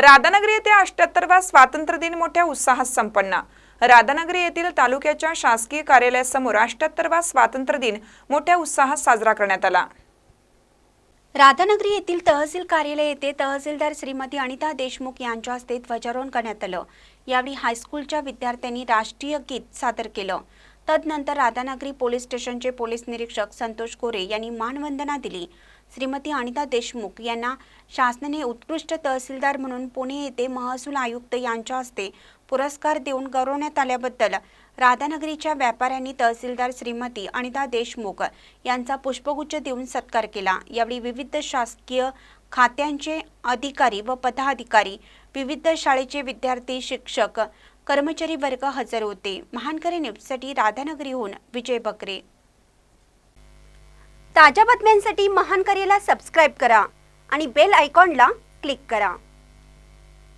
राधानगरी येथे अष्ट्याहत्तरवा स्वातंत्र्य दिन मोठ्या उत्साहात संपन्न. राधानगरी येथील तालुक्याच्या शासकीय कार्यालयासमोर अष्ट्याहत्तरवा स्वातंत्र्य दिन मोठ्या उत्साहात साजरा करण्यात आला. राधानगरी येथील तहसील कार्यालय येथे तहसीलदार श्रीमती अनिता देशमुख यांच्या हस्ते ध्वजारोहण करण्यात आलं. यावेळी हायस्कूलच्या विद्यार्थ्यांनी राष्ट्रीय गीत सादर केलं. तदनंतर राधानगरी पोलीस स्टेशनचे पोलीस निरीक्षक संतोष कोरे यांनी मानवंदना दिली. श्रीमती अनिता देशमुख यांना शासनाने उत्कृष्ट तहसीलदार म्हणून पुणे येथे महसूल आयुक्त यांच्या हस्ते पुरस्कार देऊन गौरवण्यात आल्याबद्दल राधानगरीच्या व्यापाऱ्यांनी तहसीलदार श्रीमती अनिता देशमुख यांचा पुष्पगुच्छ देऊन सत्कार केला. यावेळी विविध शासकीय खात्यांचे अधिकारी व पदाधिकारी विविध शाळेचे विद्यार्थी शिक्षक कर्मचारी वर्ग हजर होते. महानकरी न्यूजसाठी राधानगरीहून विजय बकरे. ताज्या बातम्यांसाठी महानकरीला सबस्क्राईब करा आणि बेल आयकॉनला क्लिक करा.